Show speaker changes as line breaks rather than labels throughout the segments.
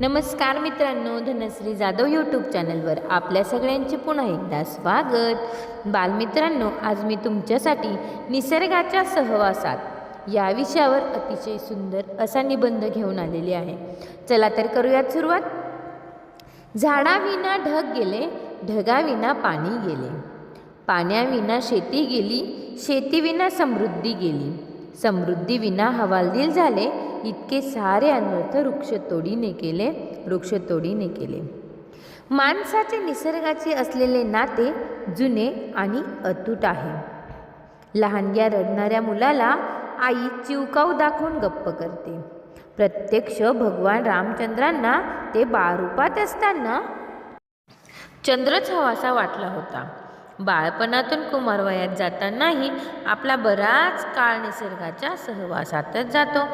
नमस्कार मित्रांनो धनश्री जाधव यूट्यूब चॅनलवर आपल्या सगळ्यांचे पुन्हा एकदा स्वागत. बालमित्रांनो आज मी तुमच्यासाठी निसर्गाच्या सहवासात या विषयावर अतिशय सुंदर असा निबंध घेऊन आलेली आहे. चला तर करूयात सुरुवात. झाडाविना ढग गेले ढगाविना पाणी गेले. पाण्याविना शेती गेली शेतीविना समृद्धी गेली. समृद्धीविना हवालदिल झाले इतके सारे अनर्थ वृक्षतोडीने केले वृक्षतोडीने केले. माणसाचे निसर्गाचे असलेले नाते जुने आणि अतूट आहे. लहानग्या रडणाऱ्या मुलाला आई चिवकाऊ दाखवून गप्प करते. प्रत्यक्ष भगवान रामचंद्रांना ते बारूपात असताना चंद्रच हवासा वाटला होता. बाळपणातून कुमारवयात जातानाही आपला बराच काळ निसर्गाच्या सहवासातच जातो.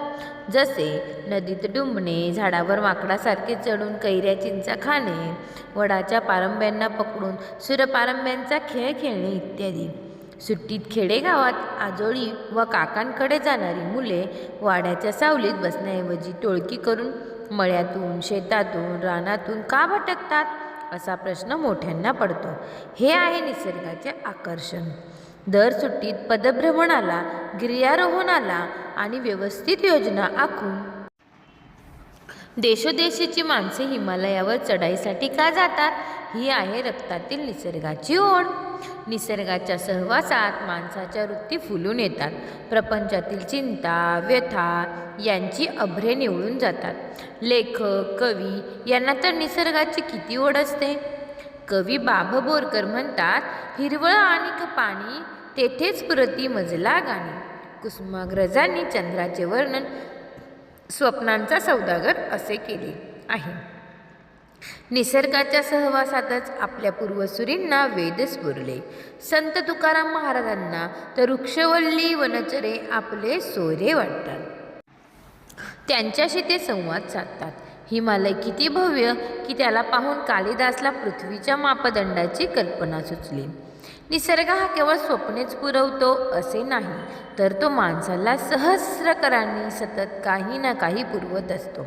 जसे नदीत डुंबणे झाडावर माकडासारखे चढून कैऱ्या चिंचा खाणे वडाच्या पारंब्यांना पकडून सुरपारंब्यांचा खेळ खेळणे इत्यादी. सुट्टीत खेडेगावात आजोळी व काकांकडे जाणारी मुले वाड्याच्या सावलीत बसण्याऐवजी टोळकी करून मळ्यातून शेतातून रानातून का भटकतात? असा प्रश्न मोठ्यांना पडतो. हे आहे निसर्गाचे आकर्षण. दर सुट्टीत पदभ्रमणाला गिर्यारोहणाला आणि व्यवस्थित योजना आखून देशोदेशीची माणसे हिमालयावर चढाईसाठी का जातात? ही आहे रक्तातील निसर्गाची ओढ. निसर्गाच्या सहवासात माणसाच्या वृत्ती फुलून येतात. प्रपंचातील चिंता व्यथा यांची अभ्रे निवळून जातात. लेखक कवी यांना तर निसर्गाची किती ओढ असते? कवी बाभ बोरकर म्हणतात हिरवळ आणि पाणी तेथेच प्रति मजला गाणी. कुसुमाग्रजांनी चंद्राचे वर्णन स्वप्नांचा सौदागर असे केले आहे. निसर्गाच्या सहवासातच आपल्या पूर्वसुरींना वेद स्फुरले. संत तुकाराम महाराजांना तर वृक्षवल्ली वनचरे आपले सोयरे वाटतात. त्यांच्याशी ते संवाद साधतात. हिमालय किती भव्य की त्याला पाहून कालिदासला पृथ्वीच्या मापदंडाची कल्पना सुचली. निसर्ग हा केवळ स्वप्नेच पुरवतो असे नाही तर तो माणसाला सहस्रकरांनी सतत काही ना काही पुरवत असतो.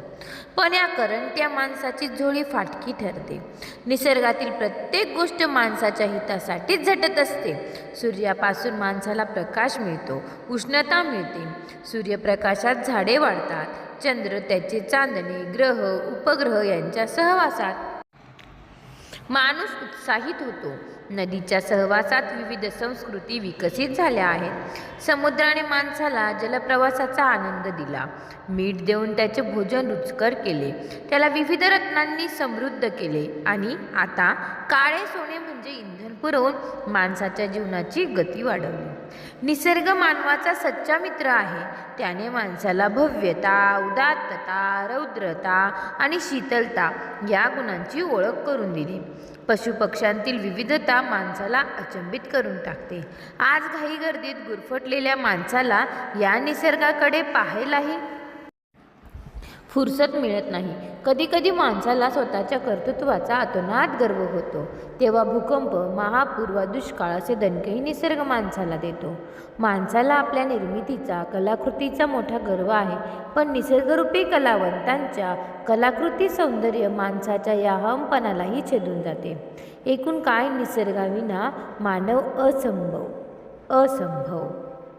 पण या करंट्या माणसाची झोळी फाटकी ठरते. निसर्गातील प्रत्येक गोष्ट माणसाच्या हितासाठीच झटत असते. सूर्यापासून माणसाला प्रकाश मिळतो उष्णता मिळते. सूर्यप्रकाशात झाडे वाढतात चंद्र त्याचे चांदणे ग्रह उपग्रह यांच्या सहवासात माणूस उत्साहित होतो. नदीच्या सहवासात विविध संस्कृती विकसित झाल्या आहेत. समुद्राने माणसाला जलप्रवासाचा आनंद दिला. मीठ देऊन त्याचे भोजन रुचकर केले. त्याला विविध रत्नांनी समृद्ध केले. आणि आता काळे सोने म्हणजे इंधन पुरवून माणसाच्या जीवनाची गती वाढवली. निसर्ग मानवाचा सच्चा मित्र आहे. त्याने माणसाला भव्यता उदात्तता रौद्रता आणि शीतलता या गुणांची ओळख करून दिली. पशुपक्ष्यांतील विविधता माणसाला अचंबित करून टाकते. आज घाई गर्दीत गुरफटलेल्या माणसाला या निसर्गाकडे पाहायलाही फुरसत मिळत नाही. कधीकधी माणसाला स्वतःच्या कर्तृत्वाचा अतोनात गर्व होतो. तेव्हा भूकंप महापूर वा दुष्काळ असे दणकेही निसर्ग माणसाला देतो. माणसाला आपल्या निर्मितीचा कलाकृतीचा मोठा गर्व आहे. पण निसर्गरूपी कलावंतांच्या कलाकृती सौंदर्य माणसाच्या या अहमपणालाही छेदून जाते. एकूण काय निसर्गाविना मानव असंभव असंभव.